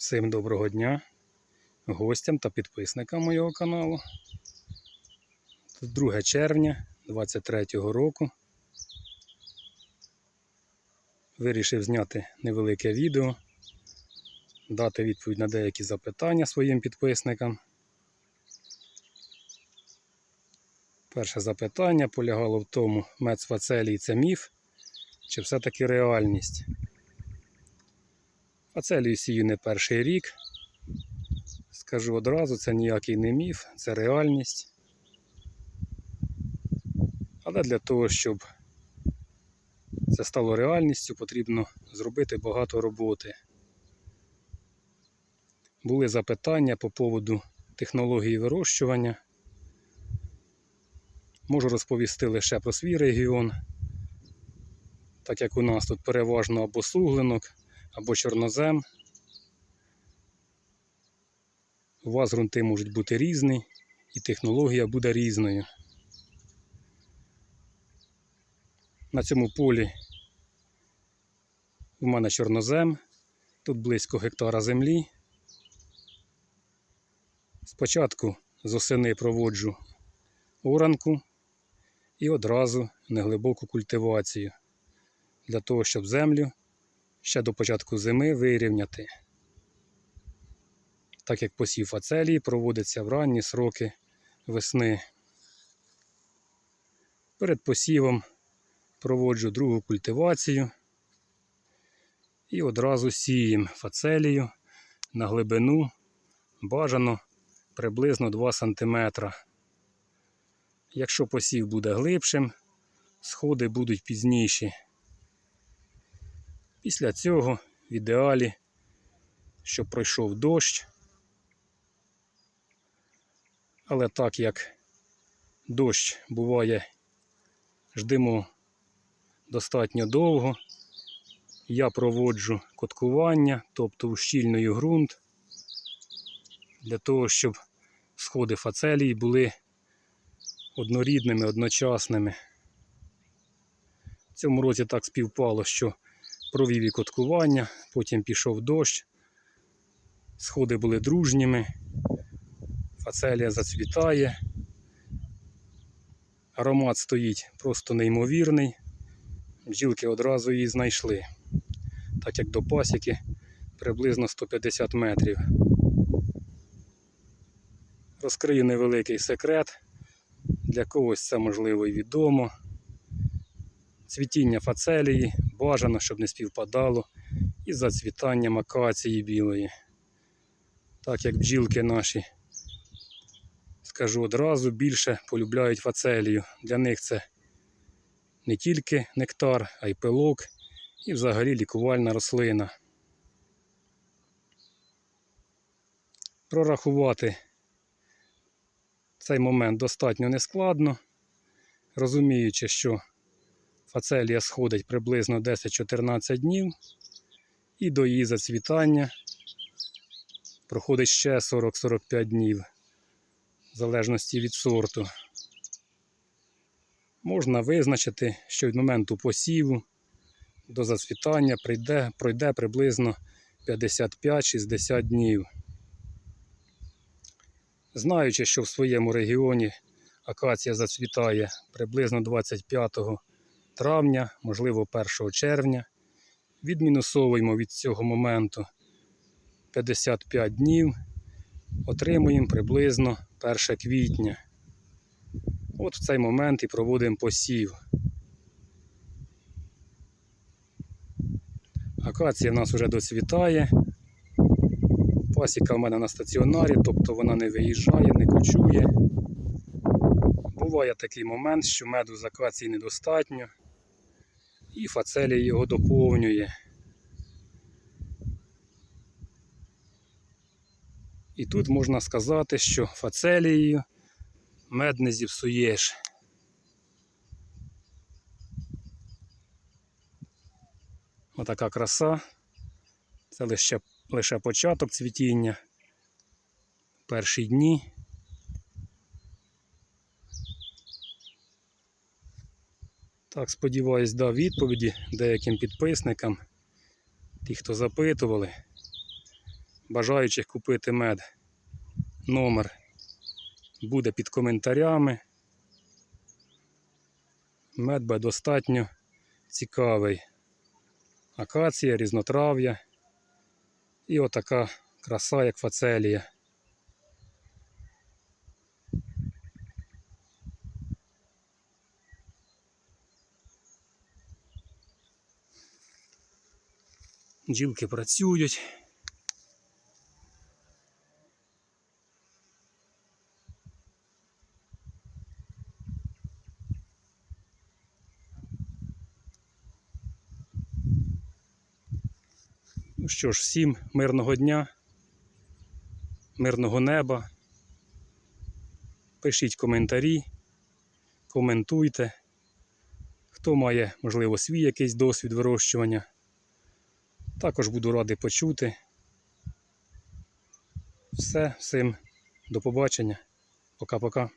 Всім доброго дня гостям та підписникам моєго каналу. 2 червня 2023 року. Вирішив зняти невелике відео, дати відповідь на деякі запитання своїм підписникам. Перше запитання полягало в тому, мецфацелій це міф чи все-таки реальність. Фацелію сію не перший рік. Скажу одразу, це ніякий не міф, це реальність. Але для того, щоб це стало реальністю, потрібно зробити багато роботи. Були запитання по поводу технології вирощування. Можу розповісти лише про свій регіон, так як у нас тут переважно або суглинок, або чорнозем. У вас ґрунти можуть бути різні, і технологія буде різною. На цьому полі у мене чорнозем, тут близько гектара землі. Спочатку з осени проводжу оранку і одразу неглибоку культивацію для того, щоб землю ще до початку зими вирівняти. Так як посів фацелії проводиться в ранні сроки весни. Перед посівом проводжу другу культивацію і одразу сіємо фацелію на глибину бажано приблизно 2 см. Якщо посів буде глибшим, сходи будуть пізніші. Після цього в ідеалі, щоб пройшов дощ. Але так як дощ буває, ждемо достатньо довго, я проводжу коткування, тобто ущільную ґрунт, для того, щоб сходи фацелії були однорідними, одночасними. В цьому році так співпало, що провів і коткування, потім пішов дощ, сходи були дружніми, фацелія зацвітає, аромат стоїть просто неймовірний. Бджілки одразу її знайшли, так як до пасіки приблизно 150 метрів. Розкрию невеликий секрет, для когось це можливо і відомо. Цвітіння фацелії бажано, щоб не співпадало із зацвітанням акації білої. Так як бджілки наші, скажу одразу, більше полюбляють фацелію. Для них це не тільки нектар, а й пилок і взагалі лікувальна рослина. Прорахувати цей момент достатньо нескладно, розуміючи, що Фацелія сходить приблизно 10-14 днів і до її зацвітання проходить ще 40-45 днів, в залежності від сорту. Можна визначити, що від моменту посіву до зацвітання прийде, пройде приблизно 55-60 днів. Знаючи, що в своєму регіоні акація зацвітає приблизно 25 травня, можливо 1 червня. Відмінусовуємо від цього моменту 55 днів, отримуємо приблизно 1 квітня. От в цей момент і проводимо посів. Акація в нас вже доцвітає. Пасіка в мене на стаціонарі, тобто вона не виїжджає, не кочує. Буває такий момент, що меду з акації недостатньо і фацелія його доповнює. І тут можна сказати, що фацелією мед не зіпсуєш. Отака краса. Це лише, лише початок цвітіння. Перші дні. Так, сподіваюсь, дав відповіді деяким підписникам, ті, хто запитували. бажаючих купити мед. Номер буде під коментарями. Мед буде достатньо цікавий. Акація, різнотрав'я і отака краса, як фацелія. Джілки працюють. Ну що ж, всім мирного дня, мирного неба. Пишіть коментарі, коментуйте. Хто має, можливо, свій якийсь досвід вирощування. Також буду радий почути. Все, всім до побачення. Пока-пока.